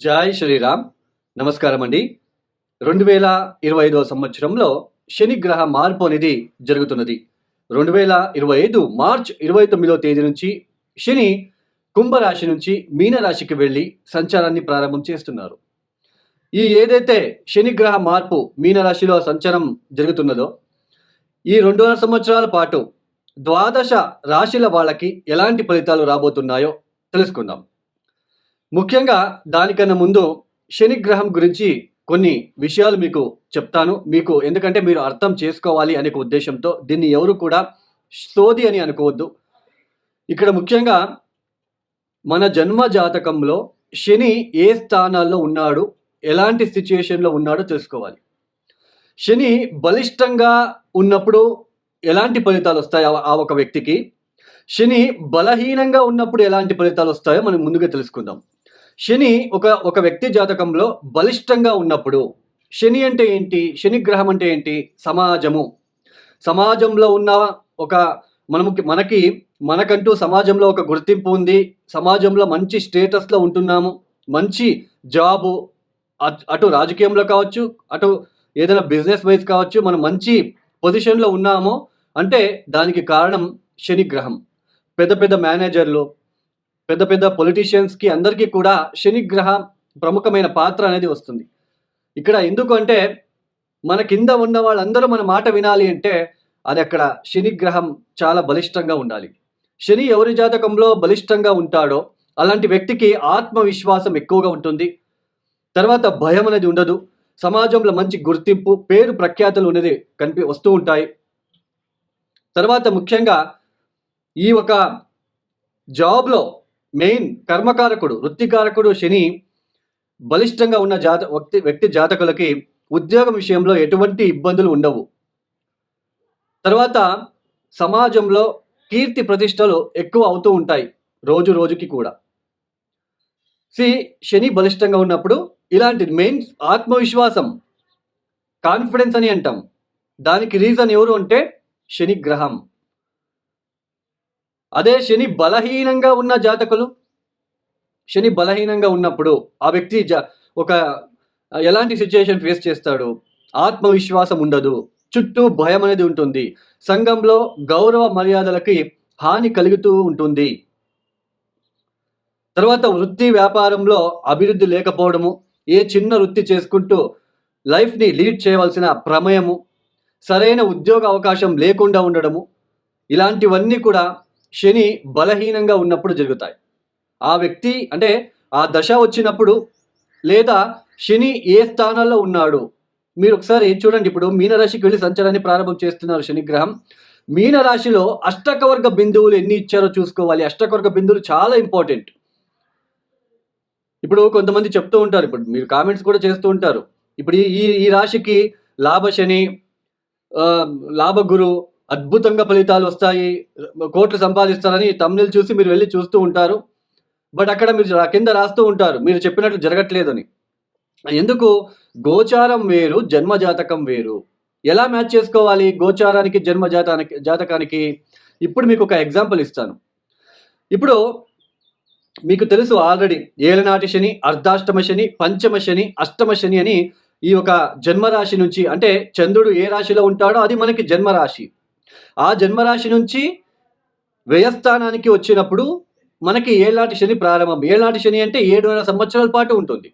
జై శ్రీరామ్. నమస్కారం అండి రెండు వేల ఇరవై ఐదవ సంవత్సరంలో శనిగ్రహ మార్పు అనేది జరుగుతున్నది. రెండు వేల ఇరవై ఐదు మార్చ్ ఇరవై తొమ్మిదవ తేదీ నుంచి శని కుంభరాశి నుంచి మీనరాశికి వెళ్ళి సంచారాన్ని ప్రారంభం చేస్తున్నారు. ఈ ఏదైతే శనిగ్రహ మార్పు మీనరాశిలో సంచారం జరుగుతున్నదో ఈ రెండున్నర సంవత్సరాల పాటు ద్వాదశ రాశిల వాళ్ళకి ఎలాంటి ఫలితాలు రాబోతున్నాయో తెలుసుకుందాం. ముఖ్యంగా దానికన్నా ముందు శని గ్రహం గురించి కొన్ని విషయాలు మీకు చెప్తాను. మీకు ఎందుకంటే మీరు అర్థం చేసుకోవాలి అనే ఉద్దేశంతో దీన్ని ఎవరు కూడా సోది అని అనుకోవద్దు. ఇక్కడ ముఖ్యంగా మన జన్మ జాతకంలో శని ఏ స్థానాల్లో ఉన్నాడు ఎలాంటి సిచ్యుయేషన్లో ఉన్నాడో తెలుసుకోవాలి. శని బలిష్టంగా ఉన్నప్పుడు ఎలాంటి ఫలితాలు వస్తాయి ఆ- ఆ ఒక వ్యక్తికి? శని బలహీనంగా ఉన్నప్పుడు ఎలాంటి ఫలితాలు వస్తాయో మనం ముందుగా తెలుసుకుందాం. శని ఒక ఒక వ్యక్తి జాతకంలో బలిష్టంగా ఉన్నప్పుడు శని అంటే ఏంటి? శని గ్రహం అంటే ఏంటి? సమాజము. సమాజంలో ఉన్న ఒక మనము మనకి మనకంటూ సమాజంలో ఒక గుర్తింపు ఉంది. సమాజంలో మంచి స్టేటస్లో ఉంటున్నాము. మంచి జాబు అటు రాజకీయంలో కావచ్చు అటు ఏదైనా బిజినెస్ వైజ్ కావచ్చు మనం మంచి పొజిషన్లో ఉన్నాము. అంటే దానికి కారణం శని గ్రహం. పెద్ద పెద్ద మేనేజర్లు పెద్ద పెద్ద పొలిటీషియన్స్కి అందరికీ కూడా శనిగ్రహ ప్రముఖమైన పాత్ర అనేది వస్తుంది. ఇక్కడ ఎందుకు అంటే మన కింద ఉన్న వాళ్ళందరూ మన మాట వినాలి అంటే అది అక్కడ శనిగ్రహం చాలా బలిష్టంగా ఉండాలి. శని ఎవరి జాతకంలో బలిష్టంగా ఉంటాడో అలాంటి వ్యక్తికి ఆత్మవిశ్వాసం ఎక్కువగా ఉంటుంది. తర్వాత భయం అనేది ఉండదు. సమాజంలో మంచి గుర్తింపు పేరు ప్రఖ్యాతులు అనేది కనిపి వస్తూ ఉంటాయి. తర్వాత ముఖ్యంగా ఈ ఒక జాబ్లో మెయిన్ కర్మకారకుడు వృత్తికారకుడు శని బలిష్టంగా ఉన్న జాత వ్యక్తి వ్యక్తి జాతకులకి ఉద్యోగం విషయంలో ఎటువంటి ఇబ్బందులు ఉండవు. తర్వాత సమాజంలో కీర్తి ప్రతిష్టలు ఎక్కువ అవుతూ ఉంటాయి రోజు రోజుకి కూడా. సి శని బలిష్టంగా ఉన్నప్పుడు ఇలాంటి మెయిన్ ఆత్మవిశ్వాసం కాన్ఫిడెన్స్ అని అంటాం. దానికి రీజన్ ఎవరు అంటే శని గ్రహం. అదే శని బలహీనంగా ఉన్న జాతకులు శని బలహీనంగా ఉన్నప్పుడు ఆ వ్యక్తి జ ఒక ఎలాంటి సిచ్యుయేషన్ ఫేస్ చేస్తాడు? ఆత్మవిశ్వాసం ఉండదు. చుట్టూ భయం అనేది ఉంటుంది. సంఘంలో గౌరవ మర్యాదలకి హాని కలుగుతూ ఉంటుంది. తర్వాత వృత్తి వ్యాపారంలో అభివృద్ధి లేకపోవడము ఏ చిన్న వృత్తి చేసుకుంటూ లైఫ్ని లీడ్ చేయవలసిన ప్రమేయము సరైన ఉద్యోగ అవకాశం లేకుండా ఉండడము ఇలాంటివన్నీ కూడా శని బలహీనంగా ఉన్నప్పుడు జరుగుతాయి. ఆ వ్యక్తి అంటే ఆ దశ వచ్చినప్పుడు లేదా శని ఏ స్థానాల్లో ఉన్నాడు మీరు ఒకసారి చూడండి. ఇప్పుడు మీనరాశికి వెళ్ళి సంచారాన్ని ప్రారంభం చేస్తున్నారు శనిగ్రహం. మీనరాశిలో అష్టకవర్గ బిందువులు ఎన్ని ఇచ్చారో చూసుకోవాలి. అష్టకవర్గ బిందువులు చాలా ఇంపార్టెంట్ ఇప్పుడు కొంతమంది చెప్తూ ఉంటారు. ఇప్పుడు మీరు కామెంట్స్ కూడా చేస్తూ ఉంటారు. ఇప్పుడు ఈ ఈ- రాశికి లాభ శని లాభగురు అద్భుతంగా ఫలితాలు వస్తాయి. కోట్లు సంపాదిస్తారని తమ్ముళ్ళు చూసి మీరు వెళ్ళి చూస్తూ ఉంటారు. బట్ అక్కడ మీరు కింద రాస్తూ ఉంటారు. మీరు చెప్పినట్లు జరగట్లేదని. ఎందుకు? గోచారం వేరు జన్మ జాతకం వేరు. ఎలా మ్యాచ్ చేసుకోవాలి గోచారానికి జన్మ జాతానికి జాతకానికి? ఇప్పుడు మీకు ఒక ఎగ్జాంపుల్ ఇస్తాను. ఇప్పుడు మీకు తెలుసు ఆల్రెడీ ఏలనాటి శని అర్ధాష్టమ శని పంచమ శని అష్టమ శని అని ఈ ఒక జన్మరాశి నుంచి అంటే చంద్రుడు ఏ రాశిలో ఉంటాడో అది మనకి జన్మరాశి. ఆ జన్మరాశి నుంచి వ్యయస్థానానికి వచ్చినప్పుడు మనకి ఏలాంటి శని ప్రారంభం. ఏలాంటి శని అంటే ఏడున్నర సంవత్సరాల పాటు ఉంటుంది.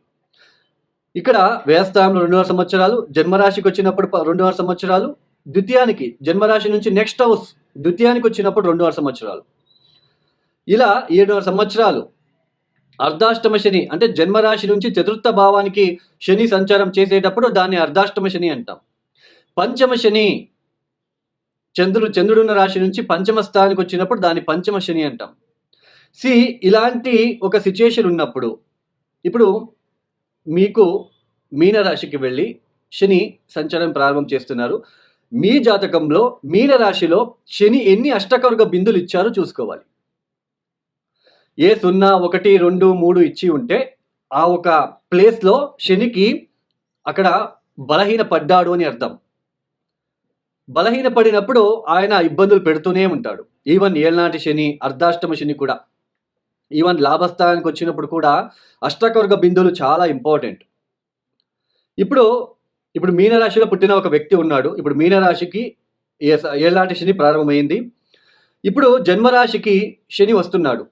ఇక్కడ వ్యయస్థానంలో రెండున్నర సంవత్సరాలు జన్మరాశికి వచ్చినప్పుడు ప- రెండున్నర సంవత్సరాలు ద్వితీయానికి జన్మరాశి నుంచి నెక్స్ట్ హౌస్ ద్వితీయానికి వచ్చినప్పుడు రెండున్నర సంవత్సరాలు. ఇలా ఏడున్నర సంవత్సరాలు అర్ధాష్టమ శని అంటే జన్మరాశి నుంచి చతుర్థ భావానికి శని సంచారం చేసేటప్పుడు దాన్ని అర్ధాష్టమ శని అంటాం. పంచమ శని చంద్రుడు చంద్రుడున్న రాశి నుంచి పంచమ స్థానానికి వచ్చినప్పుడు దాన్ని పంచమ శని అంటాం. సి ఇలాంటి ఒక సిచ్యుయేషన్ ఉన్నప్పుడు ఇప్పుడు మీకు మీనరాశికి వెళ్ళి శని సంచారం ప్రారంభం చేస్తున్నారు. మీ జాతకంలో మీనరాశిలో శని ఎన్ని అష్టకవర్గ బిందులు ఇచ్చారో చూసుకోవాలి. ఏ సున్నా ఒకటి రెండు మూడు ఇచ్చి ఉంటే ఆ ఒక ప్లేస్లో శనికి అక్కడ బలహీన పడ్డాడు అని అర్థం. బలహీనపడినప్పుడు ఆయన ఇబ్బందులు పెడుతూనే ఉంటాడు. ఈవెన్ ఏళ్ళనాటి శని అర్ధాష్టమ శని కూడా. ఈవెన్ లాభస్థానానికి వచ్చినప్పుడు కూడా అష్టకవర్గ బిందువులు చాలా ఇంపార్టెంట్. ఇప్పుడు ఇప్పుడు మీనరాశిలో పుట్టిన ఒక వ్యక్తి ఉన్నాడు. ఇప్పుడు మీనరాశికి ఏళ్నాటి శని ప్రారంభమైంది. ఇప్పుడు జన్మరాశికి శని వస్తున్నాడు.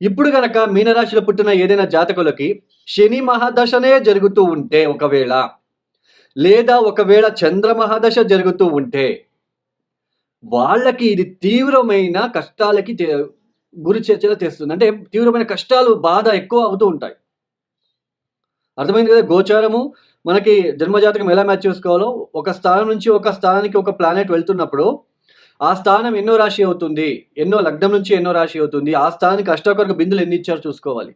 ఇప్పుడు గనక మీనరాశిలో పుట్టిన ఏదైనా జాతకులకి శని మహాదశనే జరుగుతూ ఉంటే ఒకవేళ లేదా ఒకవేళ చంద్రమహాదశ జరుగుతూ ఉంటే వాళ్ళకి ఇది తీవ్రమైన కష్టాలకి గురి చర్చలు తెస్తుంది. అంటే తీవ్రమైన కష్టాలు బాధ ఎక్కువ అవుతూ ఉంటాయి. అర్థమైంది కదా? గోచారము మనకి జన్మజాతకం ఎలా మ్యాచ్ చేసుకోవాలో? ఒక స్థానం నుంచి ఒక స్థానానికి ఒక ప్లానెట్ వెళ్తున్నప్పుడు ఆ స్థానం ఎన్నో రాశి అవుతుంది. ఎన్నో లగ్నం నుంచి ఎన్నో రాశి అవుతుంది. ఆ స్థానానికి అష్టకొరక బిందులు ఎన్ని ఇచ్చారో చూసుకోవాలి.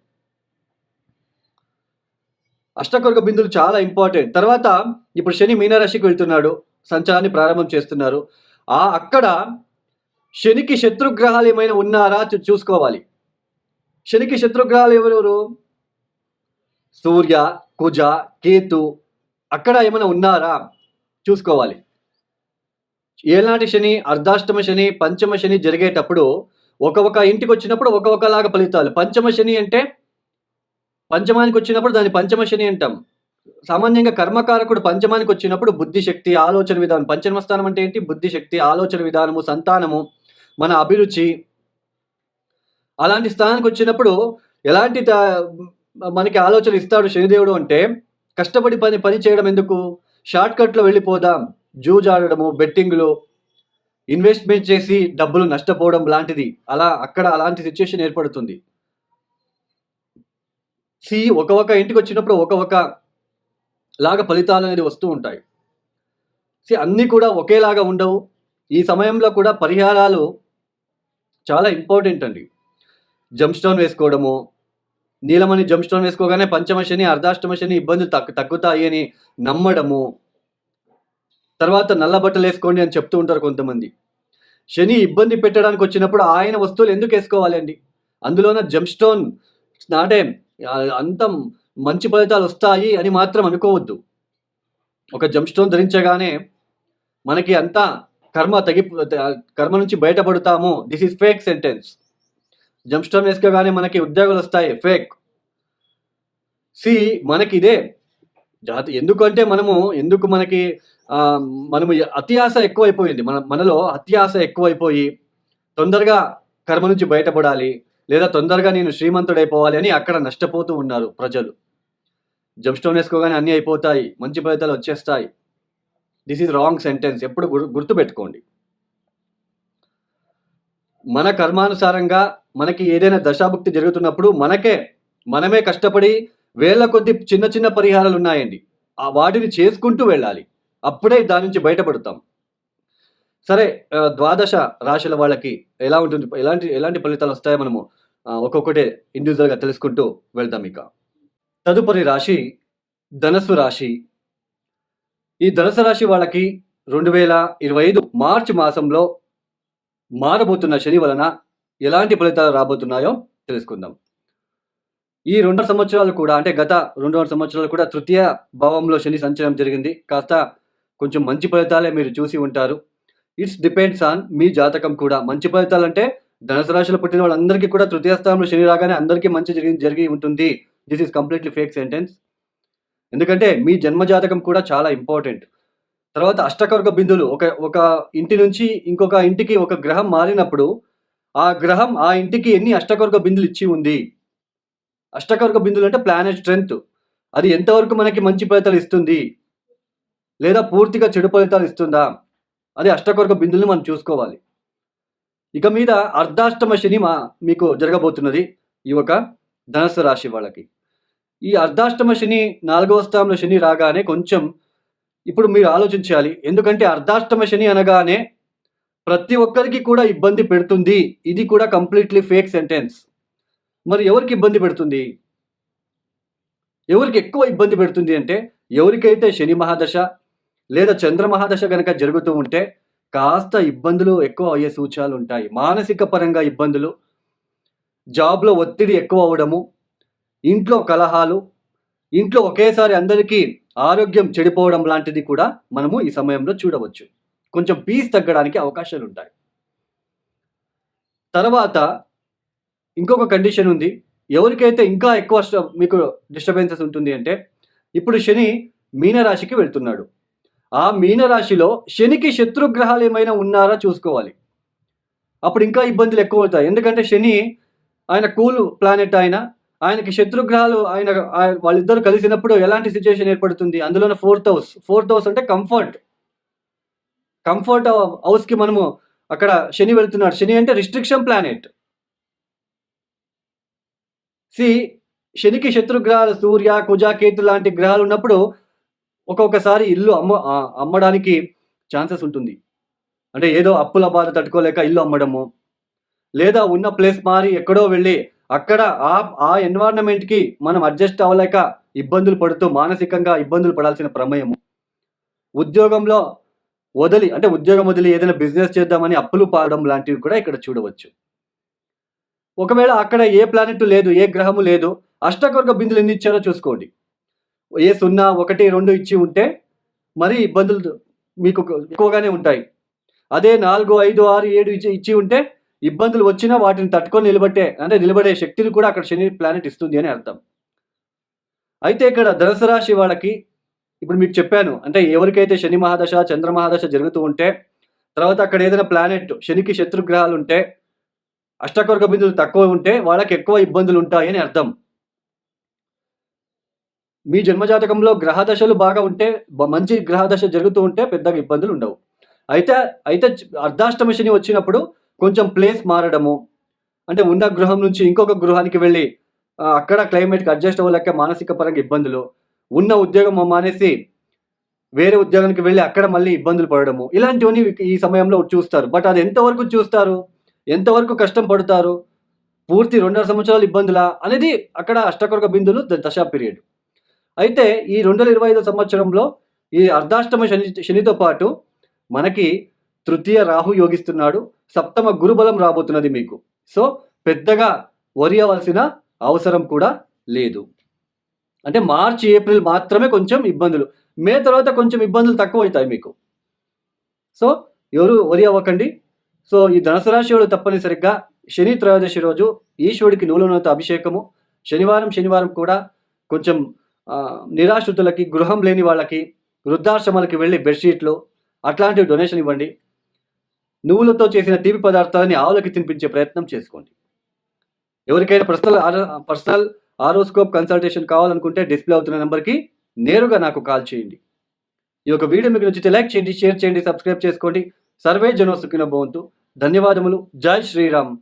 అష్టకొరక బిందులు చాలా ఇంపార్టెంట్. తర్వాత ఇప్పుడు శని మీనరాశికి వెళ్తున్నాడు. సంచారాన్ని ప్రారంభం చేస్తున్నారు. ఆ అక్కడ శనికి శత్రుగ్రహాలు ఏమైనా ఉన్నారా చూ- చూసుకోవాలి. శనికి శత్రుగ్రహాలు ఎవరెవరు? సూర్య కుజ కేతు అక్కడ ఏమైనా ఉన్నారా? చూసుకోవాలి. ఏనాటి శని అర్ధాష్టమ శని పంచమ శని జరిగేటప్పుడు ఒక ఒక ఇంటికి వచ్చినప్పుడు ఒక ఒకలాగా ఫలితాలు. పంచమ శని అంటే పంచమానికి వచ్చినప్పుడు దాన్ని పంచమ శని అంటాం. సామాన్యంగా కర్మకారకుడు పంచమానికి వచ్చినప్పుడు బుద్ధి శక్తి ఆలోచన విధానం. పంచమ స్థానం అంటే ఏంటి? బుద్ధి శక్తి ఆలోచన విధానము సంతానము మన అభిరుచి. అలాంటి స్థానానికి వచ్చినప్పుడు ఎలాంటి త- మనకి ఆలోచన ఇస్తాడు శనిదేవుడు అంటే కష్టపడి పని పని చేయడం ఎందుకు? షార్ట్కట్లో వెళ్ళిపోదాం. జూజాడడము బెట్టింగ్లు ఇన్వెస్ట్మెంట్ చేసి డబ్బులు నష్టపోవడం లాంటిది. అలా అక్కడ అలాంటి సిచ్యుయేషన్ ఏర్పడుతుంది. సి ఒక ఒక ఇంటికి వచ్చినప్పుడు ఒక ఒక లాగా ఫలితాలు అనేది వస్తూ ఉంటాయి. సి అన్నీ కూడా ఒకేలాగా ఉండవు. ఈ సమయంలో కూడా పరిహారాలు చాలా ఇంపార్టెంట్ అండి. జంప్ స్టోన్ వేసుకోవడము నీలమణి జంప్ స్టోన్ వేసుకోగానే పంచమ శని అర్ధాష్టమ శని ఇబ్బందులు తగ్గు తగ్గుతాయి అని నమ్మడము తర్వాత నల్ల బట్టలు వేసుకోండి అని చెప్తూ ఉంటారు కొంతమంది. శని ఇబ్బంది పెట్టడానికి వచ్చినప్పుడు ఆయన వస్తువులు ఎందుకు వేసుకోవాలండి? అందులోన జంప్ స్టోన్ అంటే అంత మంచి ఫలితాలు వస్తాయి అని మాత్రం అనుకోవద్దు. ఒక జంప్ స్టోన్ ధరించగానే మనకి అంతా కర్మ తగి కర్మ నుంచి బయటపడతాము. This is fake sentence jump stone వేసుకోగానే మనకి ఉద్యోగాలు వస్తాయి. ఫేక్ సి మనకి ఇదే. జాతి ఎందుకంటే మనము ఎందుకు మనకి మనము అత్యాస ఎక్కువైపోయింది. మన మనలో అత్యాస ఎక్కువైపోయి తొందరగా కర్మ నుంచి బయటపడాలి. లేదా తొందరగా నేను శ్రీమంతుడైపోవాలి అని అక్కడ నష్టపోతూ ఉన్నారు ప్రజలు. జంప్స్టోన్ వేసుకోగానే అన్నీ అయిపోతాయి మంచి ఫలితాలు వచ్చేస్తాయి. దిస్ ఈజ్ రాంగ్ సెంటెన్స్ ఎప్పుడు గుర్- గుర్తుపెట్టుకోండి. మన కర్మానుసారంగా మనకి ఏదైనా దశాభుక్తి జరుగుతున్నప్పుడు మనకే మనమే కష్టపడి వేల కొద్ది చిన్న చిన్న పరిహారాలు ఉన్నాయండి. ఆ వాటిని చేసుకుంటూ వెళ్ళాలి. అప్పుడే దాని నుంచి బయటపడతాం. సరే ద్వాదశ రాశుల వాళ్ళకి ఎలా ఉంటుంది? ఎలాంటి ఎలాంటి ఫలితాలు వస్తాయో మనము ఒక్కొక్కటే ఇండివిజువల్గా తెలుసుకుంటూ వెళ్దాం ఇక. తదుపరి రాశి ధనస్సు రాశి. ఈ ధనుసు రాశి వాళ్ళకి రెండు వేల ఇరవై ఐదు మార్చి మాసంలో మారబోతున్న శని వలన ఎలాంటి ఫలితాలు రాబోతున్నాయో తెలుసుకుందాం. ఈ రెండు సంవత్సరాలు కూడా అంటే గత రెండున్నర సంవత్సరాలు కూడా తృతీయ భావంలో శని సంచలనం జరిగింది. కాస్త కొంచెం మంచి ఫలితాలే మీరు చూసి ఉంటారు. ఇట్స్ డిపెండ్స్ ఆన్ మీ జాతకం కూడా. మంచి ఫలితాలంటే ధనుసు రాశిలో పుట్టిన వాళ్ళందరికీ కూడా తృతీయ స్థానంలో శని రాగానే అందరికీ మంచి జరిగి జరిగి ఉంటుంది. This is completely fake sentence ఎందుకంటే మీ జన్మ జాతకం కూడా చాలా ఇంపార్టెంట్ తర్వాత అష్టకర్గ బిందువులు ఒక ఒక ఇంటి నుంచి ఇంకొక ఇంటికి ఒక గ్రహం మారినప్పుడు ఆ గ్రహం ఆ ఇంటికి ఎన్ని అష్టకర్గ బిందులు ఇచ్చి ఉంది? అష్టకర్గ బిందువులు అంటే ప్లానెట్ స్ట్రెంగ్త్ అది ఎంతవరకు మనకి మంచి ఫలితాలు ఇస్తుంది? లేదా పూర్తిగా చెడు ఫలితాలు ఇస్తుందా? అది అష్టకర్గ బిందువులు మనం చూసుకోవాలి. ఇక మీద అర్ధాష్టమ శని మా మీకు జరగబోతున్నది ఈ ఒక ధనస్సు రాశి వాళ్ళకి. ఈ అర్ధాష్టమ శని నాలుగవ స్థానంలో శని రాగానే కొంచెం ఇప్పుడు మీరు ఆలోచించాలి. ఎందుకంటే అర్ధాష్టమ శని అనగానే ప్రతి ఒక్కరికి కూడా ఇబ్బంది పెడుతుంది. ఇది కూడా కంప్లీట్లీ ఫేక్ సెంటెన్స్ మరి ఎవరికి ఇబ్బంది పెడుతుంది? ఎవరికి ఎక్కువ ఇబ్బంది పెడుతుంది అంటే ఎవరికైతే శని మహాదశ లేదా చంద్ర మహాదశ కనుక జరుగుతూ ఉంటే కాస్త ఇబ్బందులు ఎక్కువ అయ్యే సూచనలు ఉంటాయి మానసిక పరంగా ఇబ్బందులు జాబ్లో ఒత్తిడి ఎక్కువ అవడము ఇంట్లో కలహాలు ఇంట్లో ఒకేసారి అందరికీ ఆరోగ్యం చెడిపోవడం లాంటిది కూడా మనము ఈ సమయంలో చూడవచ్చు. కొంచెం పీస్ తగ్గడానికి అవకాశాలు ఉంటాయి తర్వాత ఇంకొక కండిషన్ ఉంది. ఎవరికైతే ఇంకా ఎక్కువ మీకు డిస్టర్బెన్సెస్ ఉంటుంది అంటే ఇప్పుడు శని మీనరాశికి వెళ్తున్నాడు. ఆ మీనరాశిలో శనికి శత్రుగ్రహాలు ఏమైనా ఉన్నారా చూసుకోవాలి. అప్పుడు ఇంకా ఇబ్బందులు ఎక్కువ అవుతాయి ఎందుకంటే శని ఆయన కూల్ ప్లానెట్ ఆయన. ఆయనకి శత్రుగ్రహాలు ఆయన ఆయన- వాళ్ళిద్దరు కలిసినప్పుడు ఎలాంటి సిచ్యువేషన్ ఏర్పడుతుంది? అందులోనే ఫోర్త్ హౌస్. ఫోర్త్ హౌస్ అంటే కంఫర్ట్. కంఫర్ట్ హౌస్కి మనము అక్కడ శని వెళ్తున్నాడు. శని అంటే రిస్ట్రిక్షన్ ప్లానెట్. సి శనికి శత్రుగ్రహాలు సూర్య కుజ కేతు లాంటి గ్రహాలు ఉన్నప్పుడు ఒక్కొక్కసారి ఇల్లు అమ్మ అమ్మడానికి ఛాన్సెస్ ఉంటుంది. అంటే ఏదో అప్పుల బాధ తట్టుకోలేక ఇల్లు అమ్మడము. లేదా ఉన్న ప్లేస్ మారి ఎక్కడో వెళ్ళి అక్కడ ఆ ఆ ఎన్వైరన్మెంట్కి మనం అడ్జస్ట్ అవ్వలేక ఇబ్బందులు పడుతూ మానసికంగా ఇబ్బందులు పడాల్సిన ప్రమేయము. ఉద్యోగంలో వదిలి అంటే ఉద్యోగం వదిలి ఏదైనా బిజినెస్ చేద్దామని అప్పులు పాడడం లాంటివి కూడా ఇక్కడ చూడవచ్చు. ఒకవేళ అక్కడ ఏ ప్లానెట్ లేదు ఏ గ్రహము లేదు అష్టకొర్గ బిందులు ఎన్ని ఇచ్చారో చూసుకోండి. ఏ సున్నా ఒకటి రెండు ఇచ్చి ఉంటే మరీ ఇబ్బందులు మీకు ఎక్కువగానే ఉంటాయి. అదే నాలుగు ఐదు ఆరు ఏడు ఇచ్చి ఇచ్చి ఉంటే ఇబ్బందులు వచ్చినా వాటిని తట్టుకొని నిలబట్టే అంటే నిలబడే శక్తిని కూడా అక్కడ శని ప్లానెట్ ఇస్తుంది అని అర్థం. అయితే ఇక్కడ ధనుసు రాశి వాళ్ళకి ఇప్పుడు మీకు చెప్పాను అంటే ఎవరికైతే శని మహాదశ చంద్ర మహాదశ జరుగుతూ ఉంటే తర్వాత అక్కడ ఏదైనా ప్లానెట్ శనికి శత్రుగ్రహాలు ఉంటే అష్టకొర్గ బిందులు తక్కువ ఉంటే వాళ్ళకి ఎక్కువ ఇబ్బందులు ఉంటాయని అర్థం. మీ జన్మజాతకంలో గ్రహదశలు బాగా ఉంటే మంచి గ్రహదశ జరుగుతూ ఉంటే పెద్దగా ఇబ్బందులు ఉండవు. అయితే అయితే అర్ధాష్టమి అర్ధాష్టమ శని వచ్చినప్పుడు కొంచెం ప్లేస్ మారడము. అంటే ఉన్న గృహం నుంచి ఇంకొక గృహానికి వెళ్ళి అక్కడ క్లైమేట్కి అడ్జస్ట్ అవ్వలేక మానసిక పరంగా ఇబ్బందులు. ఉన్న ఉద్యోగం మానేసి వేరే ఉద్యోగానికి వెళ్ళి అక్కడ మళ్ళీ ఇబ్బందులు పడడము. ఇలాంటివన్నీ ఈ సమయంలో చూస్తారు. బట్ అది ఎంతవరకు చూస్తారు? ఎంతవరకు కష్టం పడతారు? పూర్తి రెండున్నర సంవత్సరాలు ఇబ్బందులా? అనేది అక్కడ అష్టకొరక బిందులు ద- దశా పీరియడ్. అయితే ఈ రెండు వేల ఇరవై ఐదు సంవత్సరంలో ఈ అర్ధాష్టమ శని శనితో పాటు మనకి తృతీయ రాహు యోగిస్తున్నాడు. సప్తమ గురుబలం రాబోతున్నది మీకు. సో పెద్దగా వరి అవ్వాల్సిన అవసరం కూడా లేదు. అంటే మార్చి ఏప్రిల్ మాత్రమే కొంచెం ఇబ్బందులు. మే తర్వాత కొంచెం ఇబ్బందులు తక్కువ అవుతాయి మీకు. సో ఎవరు వరి అవ్వకండి. సో ఈ ధనుసు రాశి తప్పనిసరిగా శని త్రయోదశి రోజు ఈశ్వరుడికి నూలనత అభిషేకము. శనివారం శనివారం కూడా కొంచెం నిరాశ్రితులకి గృహం లేని వాళ్ళకి వృద్ధాశ్రమాలకి వెళ్ళి బెడ్షీట్లు అట్లాంటివి డొనేషన్ ఇవ్వండి. నువ్వులతో చేసిన తీపి పదార్థాలని ఆవులకి తినిపించే ప్రయత్నం చేసుకోండి. ఎవరికైనా పర్సనల్ పర్సనల్ ఆరోస్కోప్ కన్సల్టేషన్ కావాలనుకుంటే డిస్ప్లే అవుతున్న నెంబర్కి నేరుగా నాకు కాల్ చేయండి. ఈ యొక్క వీడియో మీకు నచ్చితే లైక్ చేయండి షేర్ చేయండి సబ్స్క్రైబ్ చేసుకోండి. సర్వే జనో సుఖిన భవంతు. ధన్యవాదములు. జై శ్రీరామ్.